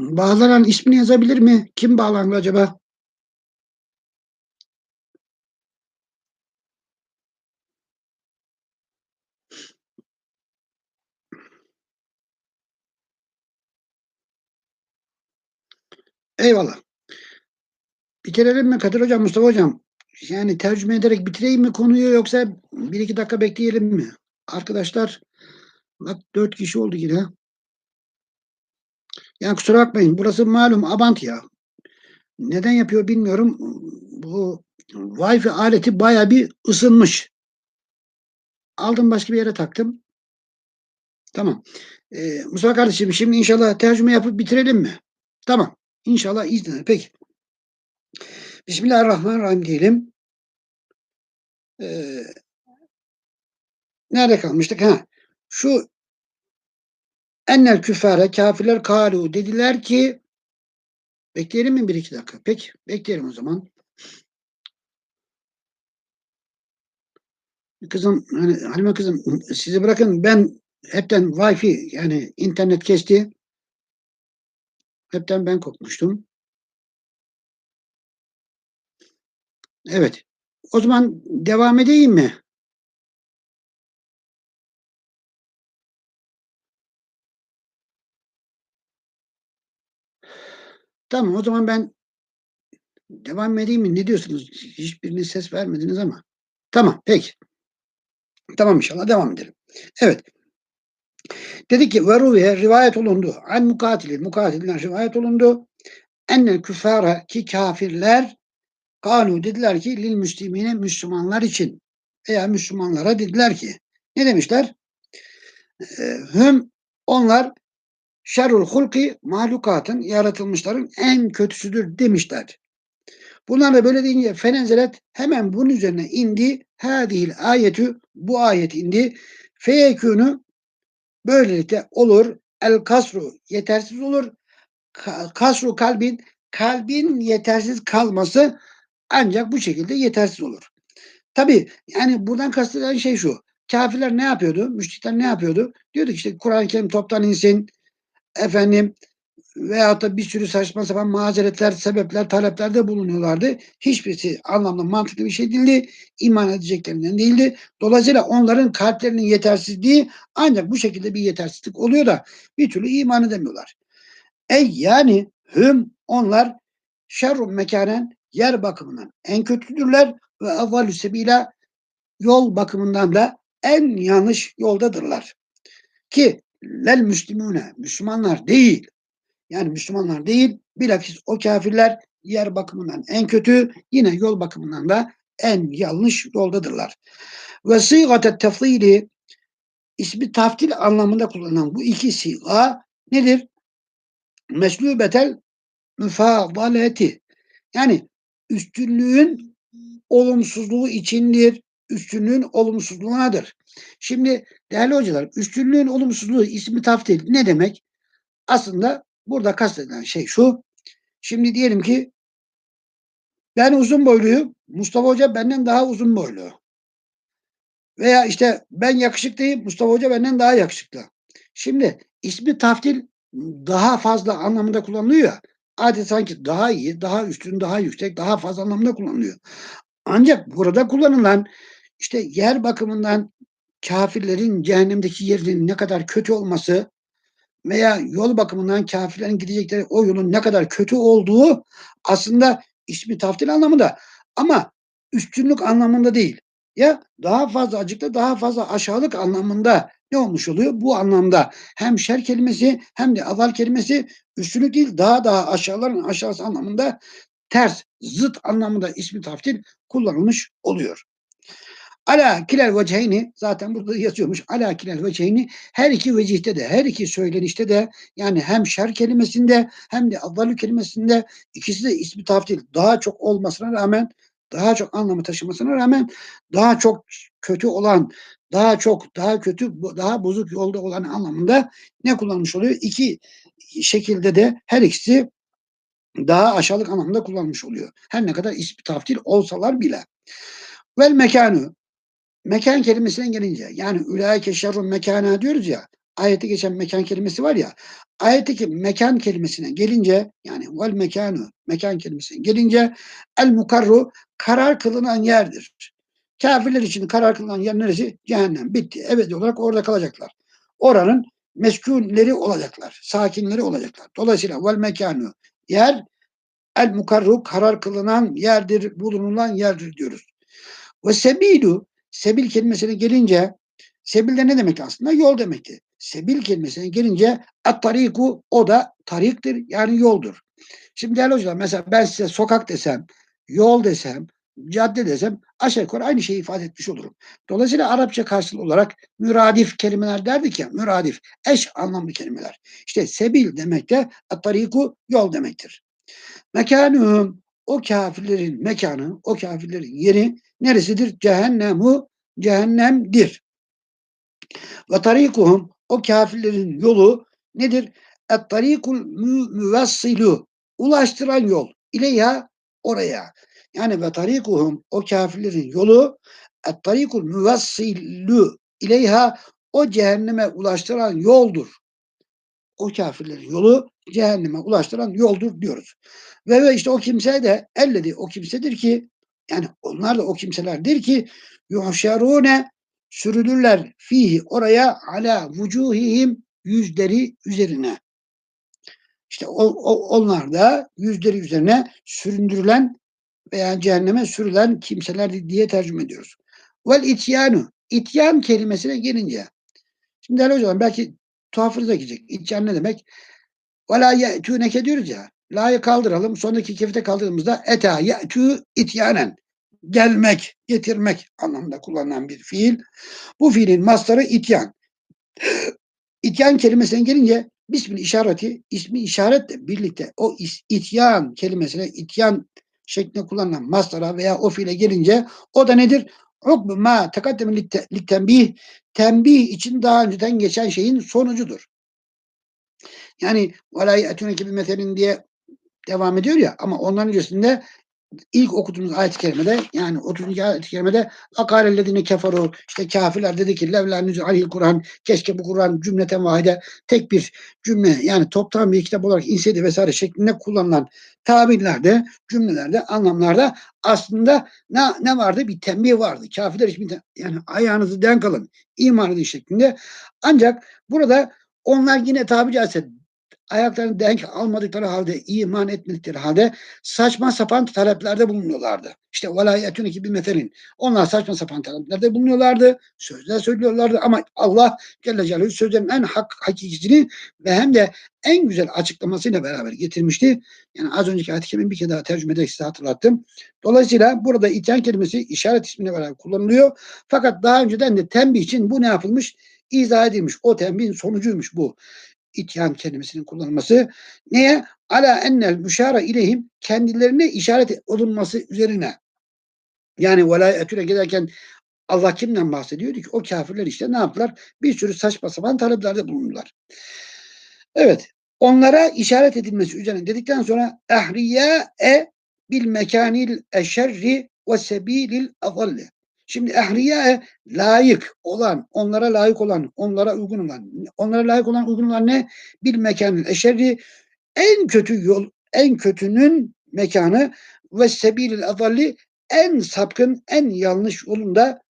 Bağlanan ismini yazabilir mi? Kim bağlandı acaba? Eyvallah. Bitirelim mi Kadir Hocam, Mustafa Hocam? Yani tercüme ederek bitireyim mi konuyu yoksa bir iki dakika bekleyelim mi? Arkadaşlar bak dört kişi oldu yine. Yani kusura bakmayın burası malum Abant ya. Neden yapıyor bilmiyorum. Bu Wi-Fi aleti baya bir ısınmış. Aldım başka bir yere taktım. Tamam. Ee, Mustafa kardeşim şimdi inşallah tercüme yapıp bitirelim mi? Tamam. İnşallah izninle. Peki. Bismillahirrahmanirrahim diyelim. Ee, nerede kalmıştık? Ha. Şu ennel küfare kafirler kalu dediler ki bekleyelim mi bir iki dakika? Peki. Bekleyelim o zaman. Kızım hani Halime kızım sizi bırakın ben hepten wifi yani internet kesti. Hepten ben kopmuştum. Evet. O zaman devam edeyim mi? Tamam o zaman ben devam edeyim mi? Ne diyorsunuz? Hiçbiriniz ses vermediniz ama. Tamam peki. Tamam inşallah devam edelim. Evet. Dedi ki ve rivayet olundu. An mukatili. Mukatilden rivayet olundu. Ennel küffara ki kafirler kalu dediler ki lil müslimine Müslümanlar için veya Müslümanlara dediler ki ne demişler? Hüm onlar şerrul hulki mahlukatın yaratılmışların en kötüsüdür demişler. Bunlar da böyle deyince fenenzelet hemen bunun üzerine indi. Hadihil ayetü bu ayet indi. Feyekûnü böylelikle olur. El kasru yetersiz olur. Kasru kalbin kalbin yetersiz kalması ancak bu şekilde yetersiz olur. Tabi yani buradan kastedilen şey şu. Kafirler ne yapıyordu? Müşrikler ne yapıyordu? Diyordu ki işte Kur'an-ı Kerim toptan insin. Efendim veyahut da bir sürü saçma sapan mazeretler, sebepler, taleplerde bulunuyorlardı. Hiçbirisi anlamlı, mantıklı bir şey değildi. İman edeceklerinden değildi. Dolayısıyla onların kalplerinin yetersizliği ancak bu şekilde bir yetersizlik oluyor da bir türlü iman edemiyorlar. Ey yani hüm onlar şerrun mekanen yer bakımından en kötüdürler ve avvalü sebila yol bakımından da en yanlış yoldadırlar. Ki lel müslimune Müslümanlar değil yani Müslümanlar değil bilakis o kafirler yer bakımından en kötü yine yol bakımından da en yanlış yoldadırlar. Ve sıygatet tefdili ismi taftil anlamında kullanılan bu iki siga nedir? Meşlubetel müfadaleti yani üstünlüğün olumsuzluğu içindir. Üstünlüğün olumsuzluğunadır. Şimdi değerli hocalar üstünlüğün olumsuzluğu ismi taftil ne demek? Aslında burada kastedilen şey şu. Şimdi diyelim ki ben uzun boyluyum. Mustafa Hoca benden daha uzun boylu. Veya işte ben yakışıklıyım. Mustafa Hoca benden daha yakışıklı. Şimdi ismi taftil daha fazla anlamında kullanılıyor ya. Sanki daha iyi, daha üstün, daha yüksek, daha fazla anlamda kullanılıyor. Ancak burada kullanılan işte yer bakımından kafirlerin cehennemdeki yerinin ne kadar kötü olması veya yol bakımından kafirlerin gidecekleri o yolun ne kadar kötü olduğu aslında ismi taftil anlamında ama üstünlük anlamında değil. Ya daha fazla acıkta daha fazla aşağılık anlamında ne olmuş oluyor? Bu anlamda hem şer kelimesi hem de aval kelimesi üstünlük değil daha daha aşağıların aşağısı anlamında ters, zıt anlamında ismi taftil kullanılmış oluyor. Ala kilel vecehini zaten burada yazıyormuş. Ala kilel vecehini her iki vecihte de her iki söylenişte de yani hem şer kelimesinde hem de avvalü kelimesinde ikisi de ismi taftil daha çok olmasına rağmen daha çok anlamı taşımasına rağmen daha çok kötü olan, daha çok daha kötü, daha bozuk yolda olan anlamında ne kullanmış oluyor? İki şekilde de her ikisi daha aşağılık anlamda kullanmış oluyor. Her ne kadar ismi taftil olsalar bile. Vel mekanı mekan kelimesine gelince yani ülaike şerrun mekana diyoruz ya ayette geçen mekan kelimesi var ya ayetteki mekan kelimesine gelince yani vel mekanu mekan kelimesine gelince el mukarru karar kılınan yerdir. Kafirler için karar kılınan yer neresi? Cehennem. Bitti. Ebedi olarak orada kalacaklar. Oranın meskûnleri olacaklar. Sakinleri olacaklar. Dolayısıyla vel mekanu yer el mukarru karar kılınan yerdir, bulunulan yerdir diyoruz. Ve sebilu sebil kelimesine gelince sebil de ne demek aslında? Yol demekti. Sebil kelimesine gelince at tariku o da tariktir yani yoldur. Şimdi değerli hocam mesela ben size sokak desem, yol desem, cadde desem aşağı yukarı aynı şeyi ifade etmiş olurum. Dolayısıyla Arapça karşılığı olarak müradif kelimeler derdik ya, müradif, eş anlamlı kelimeler. İşte sebil demek de at-tariku yol demektir. Mekanum o kafirlerin mekanı, o kafirlerin yeri neresidir? Cehennemu cehennemdir. Ve tarikuhum o kafirlerin yolu nedir? Et-tarikul müvessilu ulaştıran yol. İleyha oraya. Yani ve tarikuhum o kafirlerin yolu et-tarikul müvessilu ileyha o cehenneme ulaştıran yoldur. O kafirlerin yolu cehenneme ulaştıran yoldur diyoruz. Ve, ve işte o kimse de elledi o kimsedir ki yani onlar da o kimselerdir ki yuhşerune sürülürler fihi oraya ala vucuhihim yüzleri üzerine. İşte o, o, onlar da yüzleri üzerine süründürülen veya cehenneme sürülen kimseler diye tercüme ediyoruz. Vel ityanu. İtyan kelimesine gelince. Şimdi değerli hocam belki tuhafınıza gidecek. İtyan ne demek? Ve la ye'tûneke diyoruz ya. La'yı kaldıralım. Sondaki kefte kaldırdığımızda eta ye'tû ityanen. Gelmek, getirmek anlamında kullanılan bir fiil. Bu fiilin mastarı ityan. İtyan kelimesine gelince bismil işareti, ismi işaretle birlikte o ityan kelimesine ityan şeklinde kullanılan mastara veya o fiile gelince o da nedir? Hukmu ma tekaddeme tembih tembih için daha önceden geçen şeyin sonucudur. Yani etûneke bir meselin diye devam ediyor ya ama onların öncesinde ilk okuduğumuz ayet-i kerimede yani 30. ayet-i kerimede akarellezine keferu işte kafirler dedi ki levlâ nüzül aleyhil Kur'an keşke bu Kur'an cümleten vahide tek bir cümle yani toptan bir kitap olarak inseydi vesaire şeklinde kullanılan tabirlerde, cümlelerde, anlamlarda aslında ne, ne vardı? Bir tembih vardı. Kafirler için yani ayağınızı denk alın, iman edin şeklinde. Ancak burada onlar yine tabi caizse ayaklarını denk almadıkları halde, iman etmedikleri halde saçma sapan taleplerde bulunuyorlardı. İşte velayetün iki bir meselin. Onlar saçma sapan taleplerde bulunuyorlardı. Sözler söylüyorlardı ama Allah Celle Celaluhu sözlerin en hak, hakikisini ve hem de en güzel açıklamasıyla beraber getirmişti. Yani az önceki ayet bir kere daha tercüme size hatırlattım. Dolayısıyla burada iten kelimesi işaret ismine beraber kullanılıyor. Fakat daha önceden de tembih için bu ne yapılmış? İzah edilmiş. O tembihin sonucuymuş bu ityan kelimesinin kullanılması. Neye? Ala ennel müşara ileyhim kendilerine işaret olunması üzerine. Yani velayetüne giderken Allah kimden bahsediyor? ki o kafirler işte ne yaptılar? Bir sürü saçma sapan taleplerde bulundular. Evet. Onlara işaret edilmesi üzerine dedikten sonra ehriye e bil mekanil eşerri ve sebilil azalli. Şimdi ehriye layık olan, onlara layık olan, onlara uygun olan, onlara layık olan uygun olan ne? Bir mekanın eşerri en kötü yol, en kötünün mekanı ve sebilil adalli en sapkın, en yanlış yolunda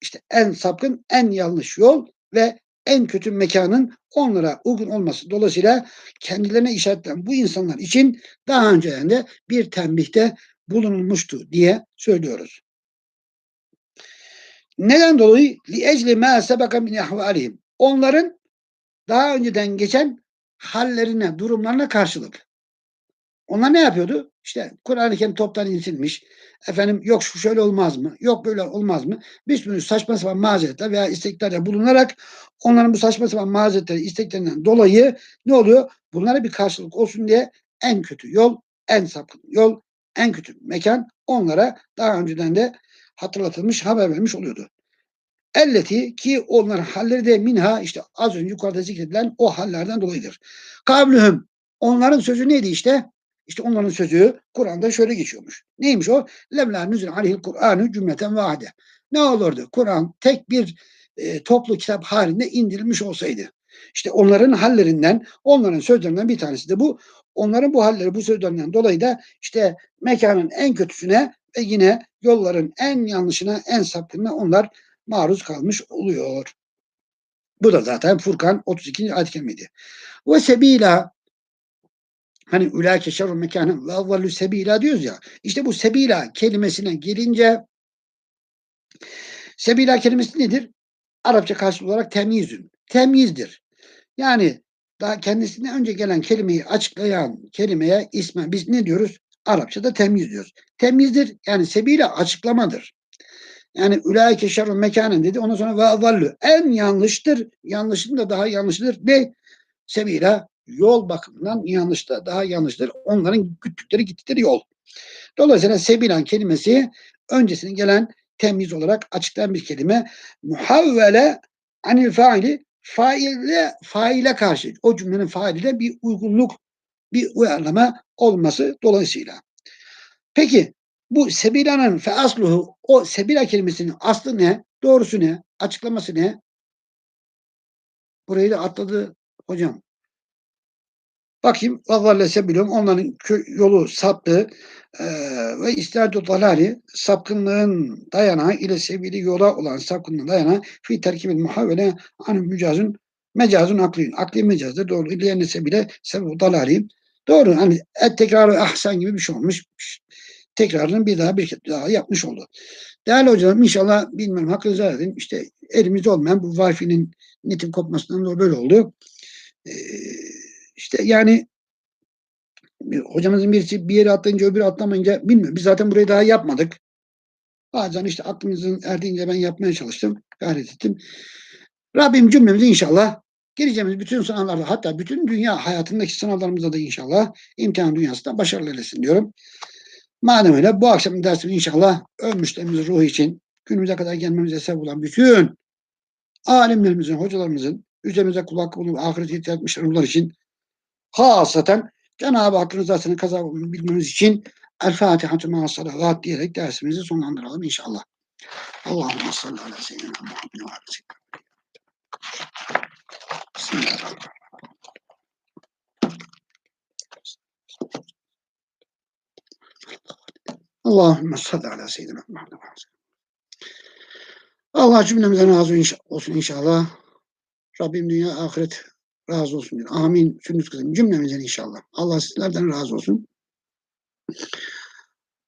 işte en sapkın, en yanlış yol ve en kötü mekanın onlara uygun olması dolayısıyla kendilerine işaretlenen bu insanlar için daha önceden de bir tembihte bulunulmuştu diye söylüyoruz. Neden dolayı? Ecli ma sebeka min ahvalihim. Onların daha önceden geçen hallerine, durumlarına karşılık. Onlar ne yapıyordu? İşte Kur'an-ı Kerim toptan insilmiş. Efendim yok şu şöyle olmaz mı? Yok böyle olmaz mı? Bir sürü saçma sapan mazeretler veya isteklerde bulunarak onların bu saçma sapan mazeretleri, isteklerinden dolayı ne oluyor? Bunlara bir karşılık olsun diye en kötü yol, en sapkın yol, en kötü mekan onlara daha önceden de hatırlatılmış, haber vermiş oluyordu. Elleti ki onlar halleri de minha işte az önce yukarıda zikredilen o hallerden dolayıdır. Kablühüm onların sözü neydi işte? İşte onların sözü Kur'an'da şöyle geçiyormuş. Neymiş o? Levla nüzül aleyhil Kur'an'ı cümleten vahide. Ne olurdu? Kur'an tek bir e, toplu kitap halinde indirilmiş olsaydı. İşte onların hallerinden, onların sözlerinden bir tanesi de bu. Onların bu halleri, bu sözlerinden dolayı da işte mekanın en kötüsüne ve yine yolların en yanlışına, en sapkınına onlar maruz kalmış oluyor. Bu da zaten Furkan 32. ayet-i. Ve sebila hani ülâke şerru mekânen ve sebila diyoruz ya. İşte bu sebila kelimesine gelince sebila kelimesi nedir? Arapça karşılığı olarak temyizün. Temyizdir. Yani daha kendisinden önce gelen kelimeyi açıklayan kelimeye ismen biz ne diyoruz? Arapçada temyiz diyoruz. Temyizdir yani sebila açıklamadır. Yani ulaike şerru mekanen dedi. Ondan sonra ve avallü. En yanlıştır. Yanlışın da daha yanlışıdır. Ne? Sebila yol bakımından yanlış da daha yanlıştır. Onların güttükleri gittikleri yol. Dolayısıyla sebilan kelimesi öncesine gelen temiz olarak açıklayan bir kelime. Muhavvele anil faili faile, faile karşı o cümlenin failiyle bir uygunluk, bir uyarlama olması dolayısıyla. Peki bu sebilanın fe asluhu o sebila kelimesinin aslı ne? Doğrusu ne? Açıklaması ne? Burayı da atladı hocam. Bakayım vavalle sebilum onların yolu saptı eee, ve isterdü dalali sapkınlığın dayanağı ile sevgili yola olan sapkınlığın dayanağı fi terkibil muhavvele an mücazın mecazın aklıyın. Akli mecazdır. Doğru. İleyene sebile sebep dalali. Doğru. Hani et tekrarı ahsan gibi bir şey olmuş. Tekrarını bir daha bir kez daha yapmış oldu. Değerli hocalarım inşallah bilmiyorum hakkınızı edin. İşte elimizde olmayan bu Wi-Fi'nin netin kopmasından dolayı böyle oldu. Ee, işte yani hocamızın birisi bir yere atlayınca öbürü atlamayınca bilmiyorum. Biz zaten burayı daha yapmadık. Bazen işte aklımızın erdiğince ben yapmaya çalıştım. Gayret ettim. Rabbim cümlemizi inşallah gireceğimiz bütün sınavlarda hatta bütün dünya hayatındaki sınavlarımızda da inşallah imtihan dünyasında başarılı eylesin diyorum. Madem öyle bu akşam dersimiz inşallah ölmüşlerimizin ruhu için günümüze kadar gelmemize sebep olan bütün alimlerimizin, hocalarımızın üzerimize kulak bulup ahireti yetiştirmiş ruhlar için hasaten Cenab-ı Hakk'ın rızasını kazanabilmemiz için El ma'a salavat diyerek dersimizi sonlandıralım inşallah. Allahümme salli ala seyyidina Muhammed ve ala Bismillahirrahmanirrahim. Allahümme salli ala seyyidina Muhammed Allah cümlemizden razı olsun inşallah. Rabbim dünya ahiret razı olsun. Amin. Sünnüt kızım cümlemizden inşallah. Allah sizlerden razı olsun.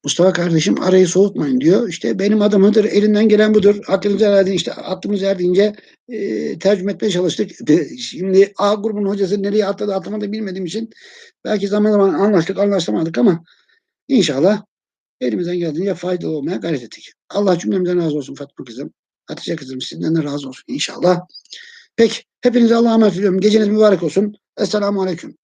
Mustafa kardeşim arayı soğutmayın diyor. İşte benim adımıdır, elinden gelen budur. Aklınıza erdiğince, işte aklımız erdiğince e, tercüme etmeye çalıştık. Şimdi A grubunun hocası nereye atladı atlamadı bilmediğim için belki zaman zaman anlaştık anlaşamadık ama inşallah elimizden geldiğince faydalı olmaya gayret ettik. Allah cümlemizden razı olsun Fatma kızım. Hatice kızım sizden de razı olsun inşallah. Peki hepinize Allah'a emanet ediyorum. Geceniz mübarek olsun. Esselamu Aleyküm.